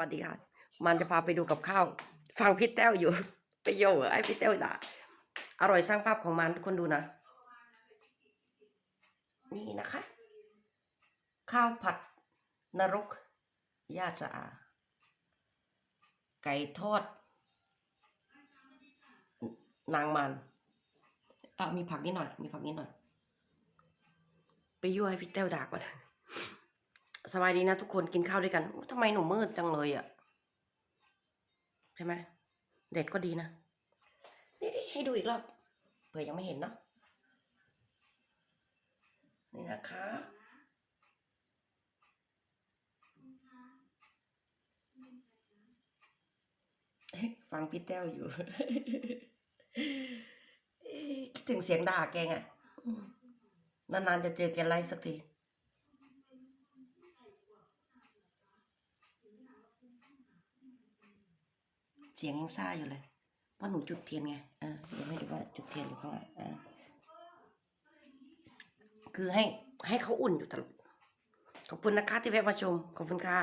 วัสดีค่ะ มันจะพาไปดูกับข้าว ฟังพี่แต้วอยู่ ไปโย่ไอ้พี่แต้วด่าอร่อยสร้างภาพของมันทุกคนดูนะ นี่นะคะ ข้าวผัดนรกญาติอาไก่ทอด นางมันอะมีผักนิดหน่อย มีผักนิดหน่อย ไปยั่วให้พี่แต้วด่าก่อน สบายดีนะทุกคนกินข้าวด้วยกันทำไมหนูมืดจังเลยอะ่ะ ใช่ไหมเด็ดก็ดีนะ นี่ดิให้ดูอีกรอบเผื่อยังไม่เห็นเนาะนี่นะคะฟังพี่แต้วอยู่คิดถึงเสียงด่าแกไงนานๆจะเจอแกไลฟ์สักที เสียงยังซ่าอยู่เลยเพราะหนูจุดเทียนไงอ่าเดี๋ยวให้ดูว่าจุดเทียนอยู่ข้างหลังอ่าคือให้ให้เขาอุ่นอยู่ตลอดขอบคุณนะคะที่แวะมาชมขอบคุณค่ะ